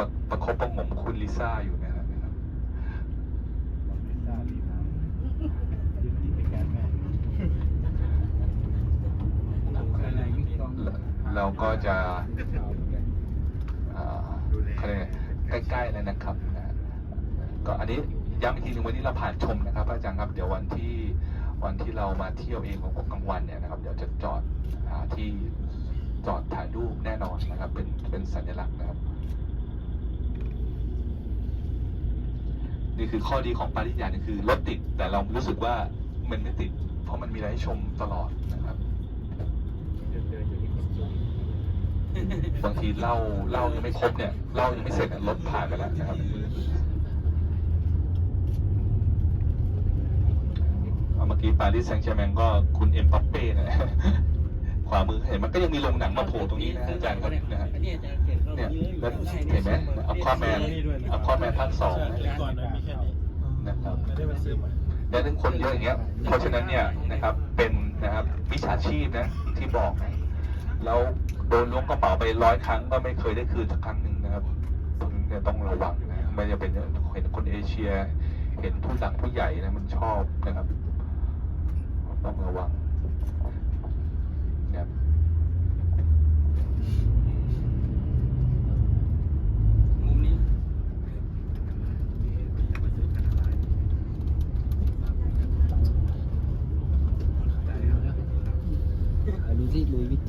ประประคบประหงมคุณลิซ่าอยู่นะครับลิซ่าลีน้ำยืนที่เป็นแกนแม่อะไรยุคกองเราก็จะเอ่อเขาเรียกไงใกล้ๆแล้วนะครับนะก็อันนี้ย้ำอีกทีหนึงวันนี้เราผ่านชมนะครับอาจารย์ครับเดี๋ยววันที่วันที่เรามาเที่ยวเองของกลางวันเนี่ยนะครับ เดี๋ยวจะจอดหาที่จอดถ่ายรูปแน่นอนนะครับ เป็นเป็นสัญลักษณ์นะครับ นี่คือข้อดีของปาริญญานี่คือรถติดแต่เรารู้สึกว่ามันไม่ติด เพราะมันมีอะไรให้ชมตลอดนะครับเดินเดินอยู่ที่คนสูงบางทีเหล่าเหล่ายังไม่ครบเนี่ยเหล่ายังไม่เสร็จเนี่ยรถผ่านไปแล้วนะครับเอาเมื่อกี้ปารีสแซงต์แชร์แมงก็คุณเอ็มปัปเป้นะขวามือเห็นมันก็ยังมีโรงหนังมาโผล่ตรงนี้นะอาจารย์ครับนะฮะอันนี้อาจารย์เขียนเข้าเนี่ยนี้เลยแล้วเห็นไหมอัลคอแมนอัลคอแมนภาคสอง ใช่ก่อนมันมีแค่นี้ นะครับ ไม่ได้มาซื้อใหม่และถึงคนเยอะอย่างเงี้ย เพราะฉะนั้นเนี่ยนะครับเป็นนะครับมิจฉาชีพนะที่บอกนะแล้วโดนล้วงกระเป๋าไปร้อยครั้งก็ไม่เคยได้คืนสักครั้งหนึ่งนะครับตรงนี้เนี่ยต้องระวังนะไม่จะเป็นเห็นคนเอเชีย เห็นผู้หลักผู้ใหญ่นะมันชอบนะครับ ต้องระวังนะครับ มุมนี้ ดูที่